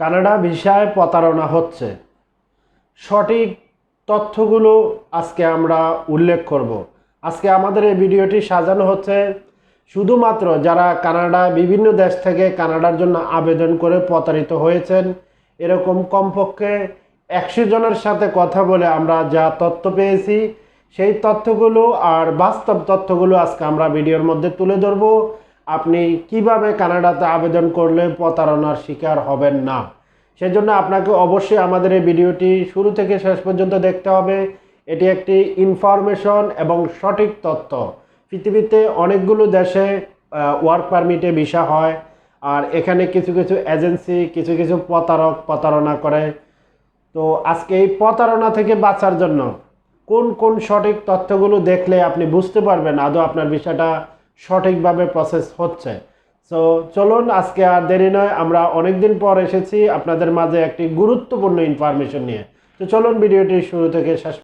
Canada ভিসায় প্রতারণা হচ্ছে। সঠিক তথ্যগুলো আজকে আমরা উল্লেখ করব। আজকে আমাদের এই ভিডিওটি সাজানো হচ্ছে শুধুমাত্র যারা কানাডা বিভিন্ন দেশ থেকে কানাডার জন্য আবেদন করে প্রতারিত হয়েছেন, এরকম কমপক্ষে একশো জনের সাথে কথা বলে আমরা যা তথ্য পেয়েছি, সেই তথ্যগুলো আর বাস্তব তথ্যগুলো আজকে আমরা ভিডিওর মধ্যে তুলে ধরব। আপনি কীভাবে কানাডাতে আবেদন করলে প্রতারণার শিকার হবেন না? সেজন্য আপনাকে অবশ্যই আমাদের এই ভিডিওটি শুরু থেকে শেষ পর্যন্ত দেখতে হবে। এটি একটি ইনফরমেশন এবং সঠিক তথ্য। পৃথিবীতে অনেকগুলো দেশে ওয়ার্ক পারমিটে ভিসা হয় আর এখানে কিছু কিছু এজেন্সি, কিছু কিছু প্রতারক প্রতারণা করে। তো আজকে এই প্রতারণা থেকে বাঁচার জন্য কোন কোন সঠিক তথ্যগুলো দেখলে আপনি বুঝতে পারবেন? আদৌ আপনার বিষয়টা সঠিকভাবে প্রসেস হচ্ছে। সো চলুন, আজকে আর দেরি নয়, আমরা অনেক দিন পর এসেছি আপনাদের মাঝে একটি গুরুত্বপূর্ণ ইনফরমেশন নিয়ে। তো চলুন, ভিডিওটি শুরু থেকে শেষ।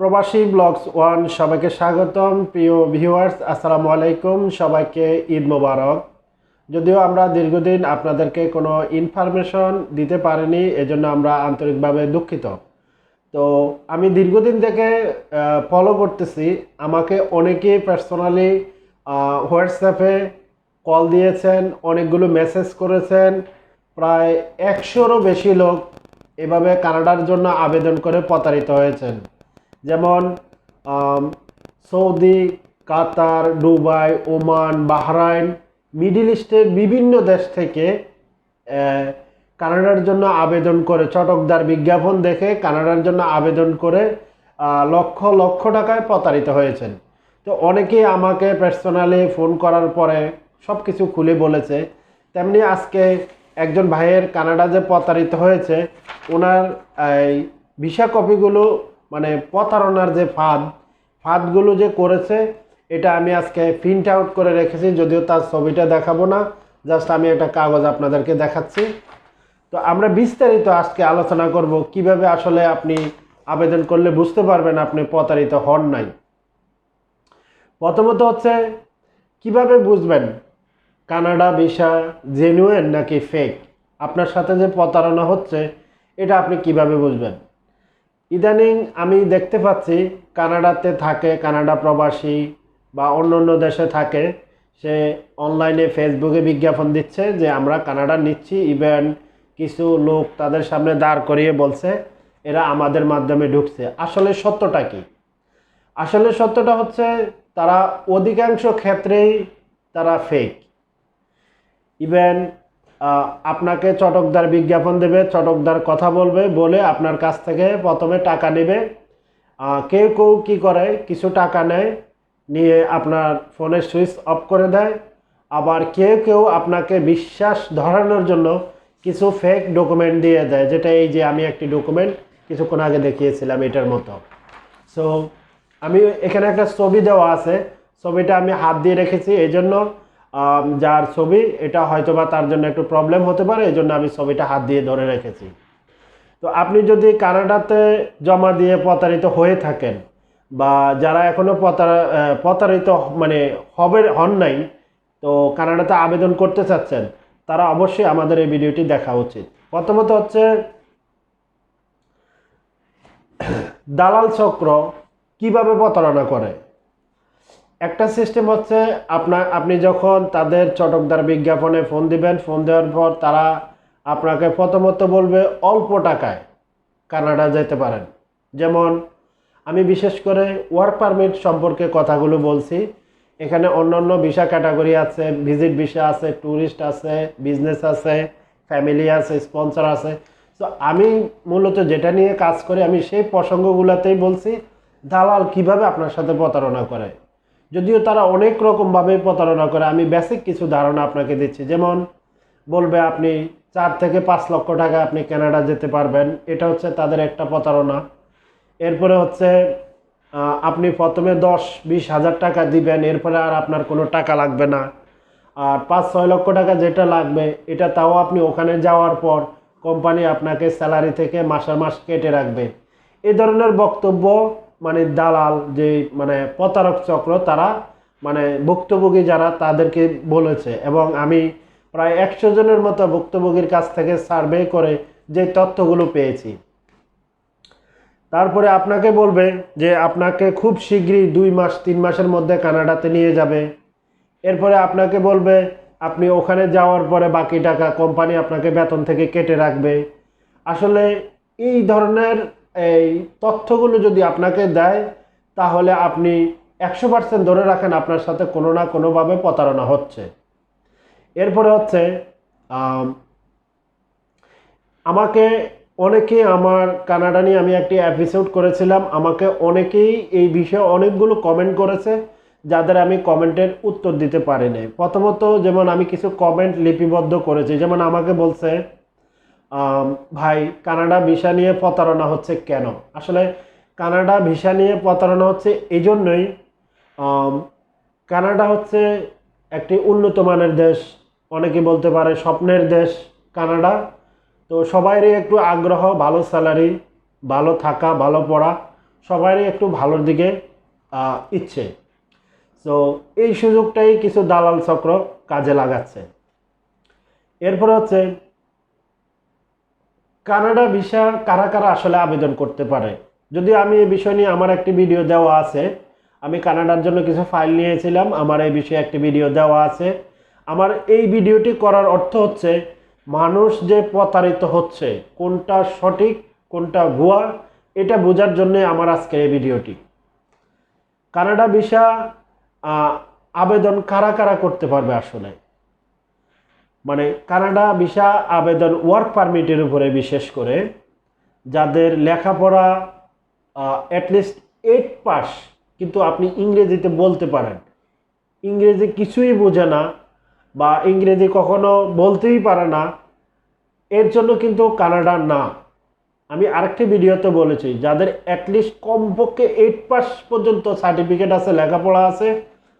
প্রবাসী ব্লগস ওয়ান, সবাইকে স্বাগতম। প্রিয় ভিউয়ার্স আসসালামু আলাইকুম। সবাইকে ঈদ মোবারক। যদিও আমরা দীর্ঘদিন আপনাদেরকে কোনো ইনফরমেশন দিতে পারিনি, এজন্য আমরা আন্তরিকভাবে দুঃখিত। তো আমি দীর্ঘদিন থেকে ফলো করতেছি। আমাকে অনেকে পার্সোনালি হোয়াটসঅ্যাপে কল দিয়েছেন, অনেকগুলো মেসেজ করেছেন। প্রায় একশোরও বেশি লোক এভাবে কানাডার জন্য আবেদন করে প্রতারিত হয়েছেন। যেমন Saudi, Qatar, Dubai, Oman, Bahrain, middle ইস্টের বিভিন্ন দেশ থেকে কানাডার জন্য আবেদন করে, চটকদার বিজ্ঞাপন দেখে কানাডার জন্য আবেদন করে লক্ষ লক্ষ টাকায় প্রতারিত হয়েছেন। তো অনেকেই আমাকে পার্সোনালি ফোন করার পরে সব কিছু খুলে বলেছে। তেমনি আজকে একজন ভাইয়ের কানাডা যে প্রতারিত হয়েছে, ওনার, এই ভিসা কপিগুলো মানে প্রতারণার যে ফাঁদ, ফাঁদগুলো যে করেছে, এটা আমি আজকে প্রিন্ট আউট করে রেখেছি, যদিও তার ছবিটা দেখাবো না, জাস্ট আমি একটা কাগজ আপনাদেরকে দেখাচ্ছি। তো আমরা বিস্তারিত আজকে আলোচনা করব কীভাবে আসলে আপনি আবেদন করলে বুঝতে পারবেন আপনি প্রতারিত হন নাই। প্রথমত হচ্ছে, কীভাবে বুঝবেন কানাডা ভিসা জেনুয়েন নাকি ফেক? আপনার সাথে যে প্রতারণা হচ্ছে, এটা আপনি কীভাবে বুঝবেন? ইদানিং আমি দেখতে পাচ্ছি কানাডাতে থাকে, কানাডা প্রবাসী বা অন্য অন্য দেশে থাকে, সে অনলাইনে ফেসবুকে বিজ্ঞাপন দিচ্ছে যে আমরা কানাডা নিচ্ছি ইভেন কিছু লোক তাদের সামনে দাঁড় করিয়ে বলছে, এরা আমাদের মাধ্যমে ঢুকছে। আসলে সত্যটা কি? আসলে সত্যটা হচ্ছে তারা অধিকাংশ ক্ষেত্রেই তারা ফেক ইভেন আপনাকে চটকদার বিজ্ঞাপন দেবে, চটকদার কথা বলবে, বলে আপনার কাছ থেকে প্রথমে টাকা নেবে। কেউ কেউ কী করে? কিছু টাকা নেয়, নিয়ে আপনার ফোনের সুইচ অফ করে দেয়। আবার কেউ কেউ আপনাকে বিশ্বাস ধরানোর জন্য কিছু ফেক ডকুমেন্ট দিয়ে দেয়, যেটা এই যে আমি একটি ডকুমেন্ট কিছুক্ষণ আগে দেখিয়েছিলাম এটার মতো। সো আমি এখানে একটা ছবি দেওয়া আছে। ছবিটা আমি হাত দিয়ে রেখেছি এই জন্য যার ছবি, এটা হয়তো বা তার জন্য একটু প্রবলেম হতে পারে এই জন্য আমি ছবিটা হাত দিয়ে ধরে রেখেছি। তো আপনি যদি কানাডাতে জমা দিয়ে প্রতারিত হয়ে থাকেন, বা যারা এখনও প্রতার- প্রতারিত মানে হবে, হন নাই, তো কানাডাতে আবেদন করতে চাচ্ছেন তারা অবশ্যই আমাদের এই ভিডিওটি দেখা উচিত। প্রথমত হচ্ছে, দালাল চক্র কীভাবে প্রতারণা করে? একটা সিস্টেম হচ্ছে আপনার, আপনি যখন তাদের চটকদার বিজ্ঞাপনে ফোন দিবেন ফোন দেওয়ার পর তারা আপনাকে প্রথমত বলবে, অল্প টাকায় কানাডা যেতে পারেন। যেমন, আমি বিশেষ করে ওয়ার্ক পারমিট সম্পর্কে কথাগুলো বলছি। এখানে অন্য অন্য ভিসা ক্যাটাগরি আছে, ভিজিট ভিসা আছে, ট্যুরিস্ট আছে, বিজনেস আছে, ফ্যামিলি আছে, স্পন্সর আছে। তো আমি মূলত যেটা নিয়ে কাজ করি, আমি সেই প্রসঙ্গগুলোতেই বলছি, দালাল কীভাবে আপনার সাথে প্রতারণা করে? যদিও তারা অনেক রকমভাবে প্রতারণা করে, আমি বেসিক কিছু ধারণা আপনাকে দিচ্ছি। যেমন, বলবে আপনি চার থেকে পাঁচ লক্ষ টাকা আপনি কানাডা যেতে পারবেন, এটা হচ্ছে তাদের একটা প্রতারণা। এরপরে হচ্ছে আপনি প্রথমে দশ, বিশ হাজার টাকা দিবেন, এরপরে আর আপনার কোনো টাকা লাগবে না। আর পাঁচ, ছয় লক্ষ টাকা যেটা লাগবে, এটা তাও আপনি ওখানে যাওয়ার পর কোম্পানি আপনাকে স্যালারি থেকে মাসে মাস কেটে রাখবে। এই ধরনের বক্তব্য মানে দালাল, যে মানে প্রতারক চক্র, তারা মানে ভুক্তভোগী যারা, তাদেরকে বলেছে। এবং আমি প্রায় একশো জনের মতো ভুক্তভোগীর কাছ থেকে সার্ভে করে যে তথ্যগুলো পেয়েছি। তারপরে আপনাকে বলবে যে আপনাকে খুব শীঘ্রই দুই মাস, তিন মাসের মধ্যে কানাডাতে নিয়ে যাবে। এরপরে আপনাকে বলবে, আপনি ওখানে যাওয়ার পরে বাকি টাকা কোম্পানি আপনাকে বেতন থেকে কেটে রাখবে। আসলে এই ধরনের, এই তথ্যগুলো যদি আপনাকে দেয়, তাহলে আপনি একশো পার্সেন্ট ধরে রাখেন আপনার সাথে কোনো না কোনোভাবে প্রতারণা হচ্ছে। এরপরে হচ্ছে আমাকে অনেকে আমার কানাডা নিয়ে আমি একটি এপিসোড করেছিলাম, আমাকে অনেকেই এই বিষয়ে অনেকগুলো কমেন্ট করেছে, যাদের আমি কমেন্টের উত্তর দিতে পারিনি। প্রথমত যেমন আমি কিছু কমেন্ট লিপিবদ্ধ করেছি, যেমন আমাকে বলছে ভাই, কানাডা ভিসা নিয়ে প্রতারণা হচ্ছে কেন? আসলে কানাডা ভিসা নিয়ে প্রতারণা হচ্ছে এই জন্যই কানাডা হচ্ছে একটি উন্নত মানের দেশ, অনেকে বলতে পারে স্বপ্নের দেশ কানাডা। তো সবারই একটু আগ্রহ, ভালো স্যালারি ভালো থাকা, ভালো পড়া সবারই একটু ভালোর দিকে ইচ্ছে। তো এই সুযোগটাই কিছু দালাল চক্র কাজে লাগাচ্ছে। এরপর হচ্ছে, কানাডা ভিসা কারা কারা আসলে আবেদন করতে পারে? যদি আমি এই বিষয় নিয়ে আমার একটি ভিডিও দেওয়া আছে, আমি কানাডার জন্য কিছু ফাইল নিয়েছিলাম, আমার এই বিষয়ে একটি ভিডিও দেওয়া আছে। আমার এই ভিডিওটি করার অর্থ হচ্ছে মানুষ যে প্রতারিত হচ্ছে, কোনটা সঠিক, কোনটা ভুয়া, এটা বোঝার জন্য আমার আজকের এই ভিডিওটি। কানাডা ভিসা আবেদন কারা কারা করতে পারবে আসলে? মানে কানাডা ভিসা আবেদন ওয়ার্ক পারমিটের উপরে বিশেষ করে যাদের লেখাপড়া অ্যাটলিস্ট এইট পাস কিন্তু আপনি ইংরেজিতে বলতে পারেন। ইংরেজি কিছুই বোঝে না বা ইংরেজি কখনো বলতেই পারে না, এর জন্য কিন্তু কানাডা না। আমি আরেকটি ভিডিওতে বলেছি, যাদের অ্যাটলিস্ট কমপক্ষে এইট পাস পর্যন্ত সার্টিফিকেট আছে, লেখাপড়া আছে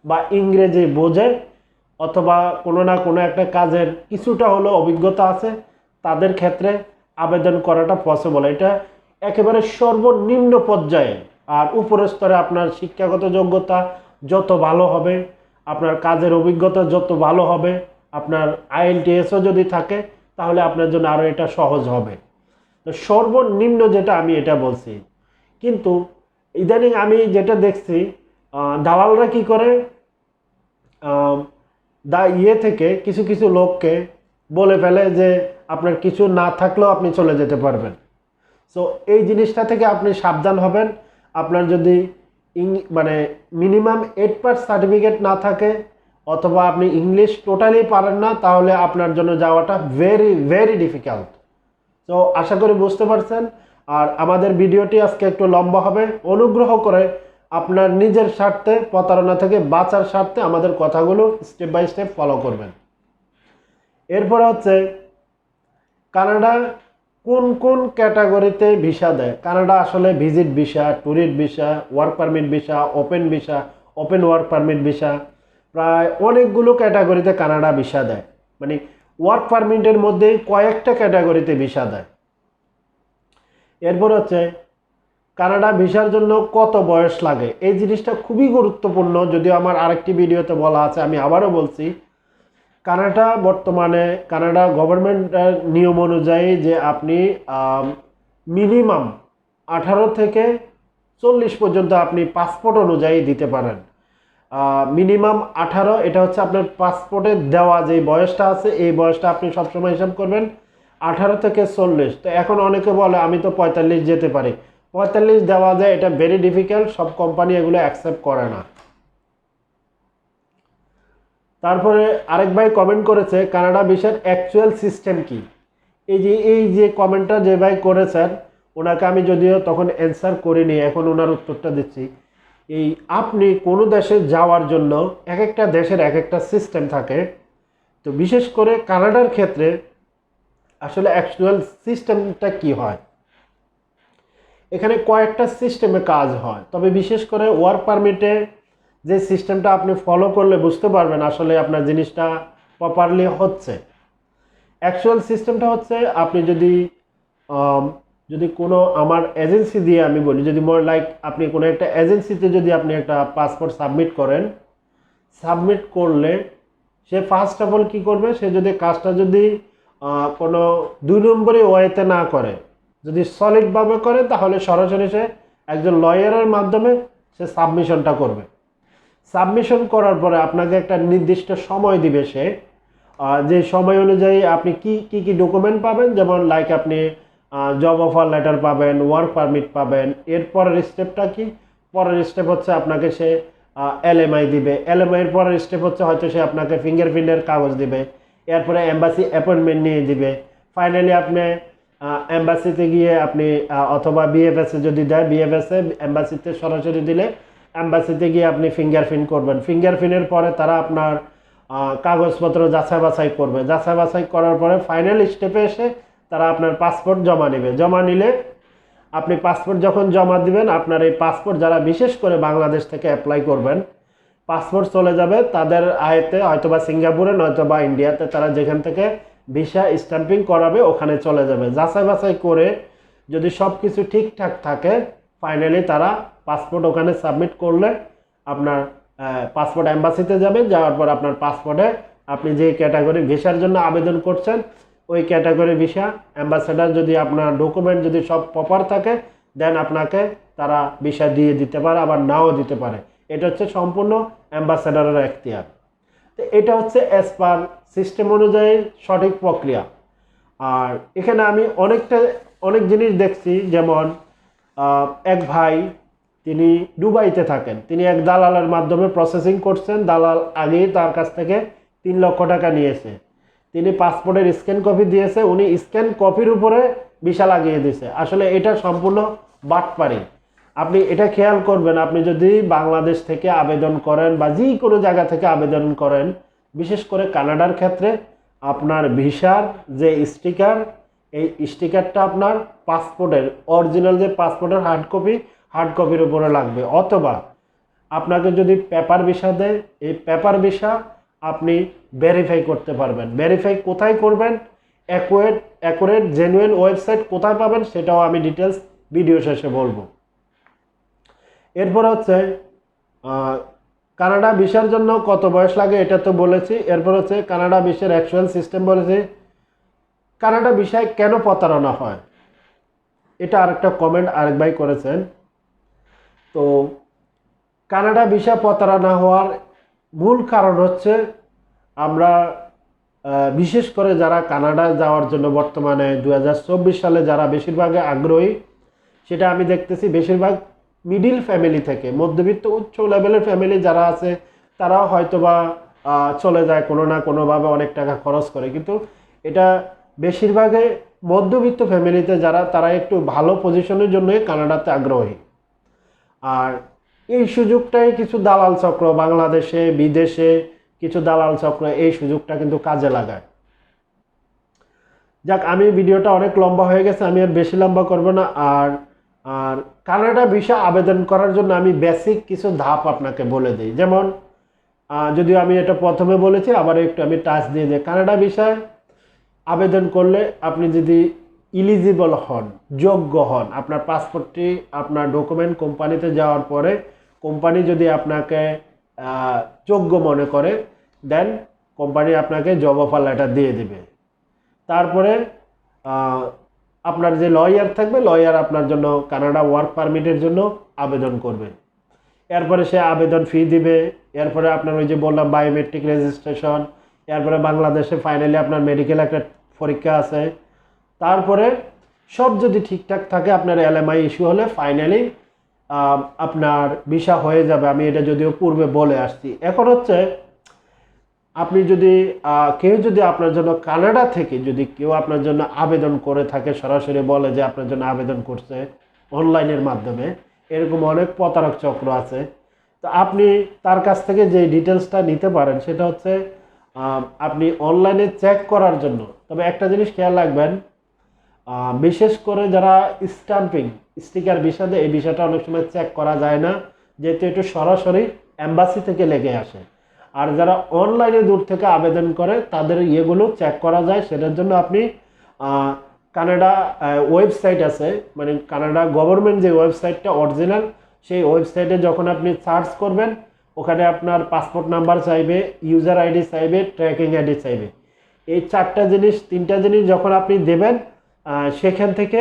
বা ইংরেজি বোঝে, অথবা কোনো না কোনো একটা কাজের কিছুটা হলেও অভিজ্ঞতা আছে, তাদের ক্ষেত্রে আবেদন করাটা পসিবল এটা একেবারে সর্বনিম্ন পর্যায়ে আর উপরের স্তরে আপনার শিক্ষাগত যোগ্যতা যত ভালো হবে আপনার কাজের অভিজ্ঞতা যত ভালো হবে, আপনার আইএলটিএসও যদি থাকে, তাহলে আপনার জন্য আরও এটা সহজ হবে। তো সর্বনিম্ন যেটা আমি এটা বলছি, কিন্তু ইদানিং আমি যেটা দেখছি দালালরা কি করে দা ইয়ে থেকে কিছু কিছু লোককে বলে ফেলে যে আপনার কিছু না থাকলেও আপনি চলে যেতে পারবেন। সো এই জিনিসটা থেকে আপনি সাবধান হবেন। আপনার যদি মানে মিনিমাম এইট পাস সার্টিফিকেট না থাকে, অথবা আপনি ইংলিশ টোটালি পারেন না, তাহলে আপনার জন্য যাওয়াটা ভেরি ভেরি ডিফিকাল্ট তো আশা করি বুঝতে পারছেন। আর আমাদের ভিডিওটি আজকে একটু লম্বা হবে। অনুগ্রহ করে আপনার নিজের স্বার্থে, প্রতারণা থেকে বাঁচার স্বার্থে আমাদের কথাগুলো স্টেপ বাই স্টেপ ফলো করবেন। এরপরে হচ্ছে কানাডা কোন কোন ক্যাটাগরিতে ভিসা দেয়? কানাডা আসলে visit visa, tourist visa, work permit visa, open visa, open work permit visa, প্রায় অনেকগুলো ক্যাটাগরিতে কানাডা ভিসা দেয়। মানে ওয়ার্ক পারমিটের মধ্যেই কয়েকটা ক্যাটাগরিতে ভিসা দেয়। এরপর হচ্ছে, কানাডা ভিসার জন্য কত বয়স লাগে? এই জিনিসটা খুবই গুরুত্বপূর্ণ, যদিও আমার আরেকটি ভিডিওতে বলা আছে, আমি আবারও বলছি কানাডা বর্তমানে, কানাডা গভর্নমেন্টের নিয়ম অনুযায়ী যে আপনি মিনিমাম আঠারো থেকে চল্লিশ পর্যন্ত আপনি পাসপোর্ট অনুযায়ী দিতে পারেন। মিনিমাম আঠারো, এটা হচ্ছে আপনার পাসপোর্টে দেওয়া যে বয়সটা আছে, এই বয়সটা আপনি সবসময় হিসাব করবেন, আঠারো থেকে চল্লিশ। তো এখন অনেকে বলে, আমি তো পঁয়তাল্লিশ যেতে পারি। পঁয়তাল্লিশ দেওয়া যায়, এটা ভেরি ডিফিকাল্ট সব কোম্পানি এগুলো অ্যাকসেপ্ট করে না। তারপরে আরেক ভাই কমেন্ট করেছে, কানাডা ভিসার অ্যাকচুয়াল সিস্টেম কি? এই যে এই যে কমেন্টটা যে ভাই করেছেন, ওনাকে আমি যদিও তখন অ্যান্সার করিনি, এখন ওনার উত্তরটা দিচ্ছি। এই আপনি কোনো দেশে যাওয়ার জন্য এক একটা দেশের এক একটা সিস্টেম থাকে। তো বিশেষ করে কানাডার ক্ষেত্রে আসলে অ্যাকচুয়াল সিস্টেমটা কি হয়? এখানে কয়েকটা সিস্টেমে কাজ হয়। তবে বিশেষ করে ওয়ার্ক পারমিটে যে সিস্টেমটা আপনি ফলো করলে বুঝতে পারবেন আসলে আপনার জিনিসটা প্রপারলি হচ্ছে। অ্যাকচুয়াল সিস্টেমটা হচ্ছে আপনি যদি যদি কোনো আমার এজেন্সি দিয়ে আমি বলি, যদি মোর লাইক আপনি কোনো একটা এজেন্সিতে যদি আপনি একটা পাসপোর্ট সাবমিট করেন সাবমিট করলে সে ফার্স্ট অফ অল কী করবে? সে যদি কাজটা যদি কোনো দুই নম্বরই ওয়েতে না করে, যদি সলিডভাবে করে, তাহলে সরাসরি সে একজন লয়ারের মাধ্যমে সে সাবমিশনটা করবে। সাবমিশন করার পরে আপনাকে একটা নির্দিষ্ট সময় দিবে সে। যে সময় অনুযায়ী আপনি কি কি কি ডকুমেন্ট পাবেন? যেমন লাইক আপনি জব অফার লেটার পাবেন ওয়ার্ক পারমিট পাবেন। এর পরের স্টেপটা কি? পরের স্টেপ হচ্ছে আপনাকে সে এলএমআই দিবে। এলএমআই এর পরের স্টেপ হচ্ছে হয়তো সে আপনাকে ফিঙ্গারপ্রিন্টের কাগজ দিবে। এরপরে এম্বাসি অ্যাপয়েন্টমেন্ট নিয়ে দিবে। ফাইনালি আপনি এম্বাসিতে গিয়ে আপনি অথবা বিএফএসে যদি দেয় বিএফএসে এম্বাসিতে সরাসরি দিলে এম্বাসিতে গিয়ে আপনি ফিঙ্গারপ্রিন্ট করবেন। ফিঙ্গারপ্রিন্টের পরে তারা আপনার কাগজপত্র যাচাই বাছাই করবে। যাচাই বাছাই করার পরে ফাইনাল স্টেপে এসে তারা আপনার পাসপোর্ট জমা নেবে। জমা নিলে আপনি পাসপোর্ট যখন জমা দিবেন, আপনার এই পাসপোর্ট যারা বিশেষ করে বাংলাদেশ থেকে অ্যাপ্লাই করবেন পাসপোর্ট চলে যাবে তাদের আয়তে হয়তোবা সিঙ্গাপুরে, নয়তোবা ইন্ডিয়াতে তারা যেখান থেকে ভিসা স্ট্যাম্পিং করাবে, ওখানে চলে যাবে। যাচাই বাছাই করে যদি সব কিছু ঠিকঠাক থাকে ফাইনালি তারা পাসপোর্ট ওখানে সাবমিট করলে আপনার পাসপোর্ট অ্যাম্বাসিতে যাবে, যাওয়ার পর আপনার পাসপোর্টে আপনি যে ক্যাটাগরি ভিসার জন্য আবেদন করছেন, ওই ক্যাটাগরি ভিসা অ্যাম্বাসেডার যদি আপনার ডকুমেন্ট যদি সব প্রপার থাকে, দেন আপনাকে তারা ভিসা দিয়ে দিতে পারে, আবার নাও দিতে পারে। এটা হচ্ছে সম্পূর্ণ অ্যাম্বাসেডারের এখতিয়ার। তো এটা হচ্ছে অ্যাজ পার সিস্টেম অনুযায়ী সঠিক প্রক্রিয়া। আর এখানে আমি অনেকটা, অনেক জিনিস দেখছি, যেমন এক ভাই তিনি দুবাইতে থাকেন। তিনি এক দালালের মাধ্যমে প্রসেসিং করছেন। দালাল আগেই তার কাছ থেকে তিন লক্ষ টাকা নিয়েছে। তিনি পাসপোর্টের স্ক্যান কপি দিয়েছে। উনি স্ক্যান কপির উপরে ভিসা লাগিয়ে দিয়েছে। আসলে এটা সম্পূর্ণ বাটপারি। আপনি এটা খেয়াল করবেন, আপনি যদি বাংলাদেশ থেকে আবেদন করেন বা যে কোনো জায়গা থেকে আবেদন করেন, বিশেষ করে কানাডার ক্ষেত্রে, আপনার ভিসার যে স্টিকার এই স্টিকারটা আপনার পাসপোর্টের অরিজিনাল যে পাসপোর্টের হার্ড কপি হার্ড কপির উপরে লাগবে। অথবা আপনাকে যদি পেপার ভিসা দেয়, এই পেপার ভিসা আপনি ভেরিফাই করতে পারবেন। ভেরিফাই কোথায় করবেন? অ্যাকুয়েট অ্যাকুরেট জেনুইন ওয়েবসাইট কোথায় পাবেন সেটাও আমি ডিটেলস ভিডিও শেষে বলব। এরপর হচ্ছে কানাডা ভিসার জন্য কত বয়স লাগে এটা তো বলেছি। এরপর হচ্ছে কানাডা ভিসার অ্যাকচুয়াল সিস্টেম বলেছি। কানাডা বিষয়ে কেন প্রতারণা হয়? এটা আরেকটা কমেন্ট আরেক ভাই করেছেন। তো কানাডা ভিসা প্রতারণা হওয়ার মূল কারণ হচ্ছে আমরা বিশেষ করে যারা কানাডা যাওয়ার জন্য বর্তমানে দু হাজার চব্বিশ সালে যারা বেশিরভাগে আগ্রহী, সেটা আমি দেখতেছি বেশিরভাগ মিডিল ফ্যামিলি থেকে। মধ্যবিত্ত উচ্চ লেভেলের ফ্যামিলি যারা আছে, তারাও হয়তোবা চলে যায় কোনো না কোনোভাবে অনেক টাকা খরচ করে। কিন্তু এটা বেশিরভাগে মধ্যবিত্ত ফ্যামিলিতে যারা, তারা একটু ভালো পজিশনের জন্যই কানাডাতে আগ্রহী। আর এই সুযোগটাই কিছু দালাল চক্র, বাংলাদেশে, বিদেশে কিছু দালাল চক্র এই সুযোগটা কিন্তু কাজে লাগায়। যাক, আমি ভিডিওটা অনেক লম্বা হয়ে গেছে, আমি আর বেশি লম্বা করব না। আর আর কানাডা ভিসা আবেদন করার জন্য আমি বেসিক কিছু ধাপ আপনাকে বলে দিই। যেমন যদিও আমি এটা প্রথমে বলেছি, আবার একটু আমি টাচ দিয়ে দিই। কানাডা ভিসায় আবেদন করলে আপনি যদি ইলিজিবল হন, যোগ্য হন, আপনার পাসপোর্টটি আপনার ডকুমেন্ট কোম্পানিতে যাওয়ার পরে কোম্পানি যদি আপনাকে যোগ্য মনে করে দেন কোম্পানি আপনাকে জব অফার লেটার দিয়ে দেবে। তারপরে আপনার যে লয়ার থাকবে লয়ার আপনার জন্য কানাডা ওয়ার্ক পারমিটের জন্য আবেদন করবে। এরপরে সে আবেদন ফি দিবে, এরপরে আপনার ওই যে বললাম বায়োমেট্রিক রেজিস্ট্রেশন এরপরে বাংলাদেশে ফাইনালি আপনার মেডিকেল একটা পরীক্ষা আছে তারপরে সব যদি ঠিকঠাক থাকে, আপনার এলএমআই ইস্যু হলে ফাইনালি আপনার ভিসা হয়ে যাবে। আমি এটা যদিও পূর্বে বলে আসছি। এখন হচ্ছে, আপনি যদি কেউ যদি আপনার জন্য কানাডা থেকে যদি কেউ আপনার জন্য আবেদন করে থাকে, সরাসরি বলে যে আপনার জন্য আবেদন করছে অনলাইনের মাধ্যমে, এরকম অনেক প্রতারক চক্র আছে। তো আপনি তার কাছ থেকে যে ডিটেলসটা নিতে পারেন, সেটা হচ্ছে আপনি অনলাইনে চেক করার জন্য, তবে একটা জিনিস খেয়াল রাখবেন বিশেষ করে যারা স্ট্যাম্পিং স্টিকার বিষাদে এই বিষয়টা অনেক সময় চেক করা যায় না, যেহেতু একটু সরাসরি অ্যাম্বাসি থেকে লেগে আসে। আর যারা অনলাইনে দূর থেকে আবেদন করে, তাদের ইয়েগুলো চেক করা যায়। সেটার জন্য আপনি কানাডা ওয়েবসাইট আছে। মানে কানাডা গভর্নমেন্ট যে ওয়েবসাইটটা অরিজিনাল সেই ওয়েবসাইটে যখন আপনি সার্চ করবেন, ওখানে আপনার পাসপোর্ট নাম্বার চাইবে ইউজার আইডি চাইবে ট্র্যাকিং আইডি চাইবে। এই চারটা জিনিস, তিনটা জিনিস যখন আপনি দেবেন সেখান থেকে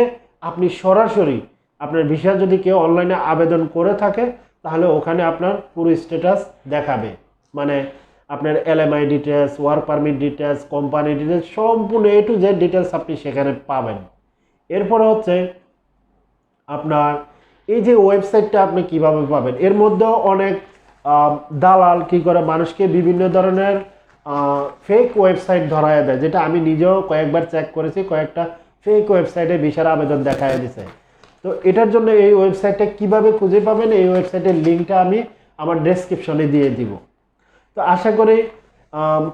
আপনি সরাসরি আপনার ভিসা যদি কেউ অনলাইনে আবেদন করে থাকে, তাহলে ওখানে আপনার পুরো স্ট্যাটাস দেখাবে। মানে আপনার LMI details work permit details company details সম্পূর্ণ এ টু জেড ডিটেলস আপনি সেখানে পাবেন। এরপরে হচ্ছে আপনার এই যে ওয়েবসাইটটা আপনি কীভাবে পাবেন, এর মধ্যেও অনেক দালাল কি করে মানুষকে বিভিন্ন ধরনের ফেক ওয়েবসাইট ধরায় দেয়, যেটা আমি নিজেও কয়েকবার চেক করেছি, কয়েকটা ফেক ওয়েবসাইটে ভিসার আবেদন দেখায় দিছে। তো এটার জন্য এই ওয়েবসাইটটা কীভাবে খুঁজে পাবেন? এই ওয়েবসাইটের লিঙ্কটা আমি আমার ডেসক্রিপশনে দিয়ে দিব। তো আশা করি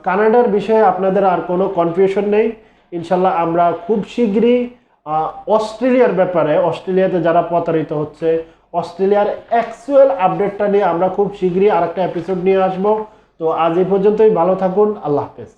কানাডার বিষয়ে আপনাদের আর কোনো কনফিউশন নেই। ইনশাল্লাহ আমরা খুব শীঘ্রই অস্ট্রেলিয়ার ব্যাপারে, অস্ট্রেলিয়াতে যারা প্রতারিত হচ্ছে, অস্ট্রেলিয়ার অ্যাকচুয়াল আপডেটটা নিয়ে আমরা খুব শীঘ্রই আরেকটা এপিসোড নিয়ে আসব। তো আজ এই পর্যন্তই, ভালো থাকুন, আল্লাহ হাফেজ।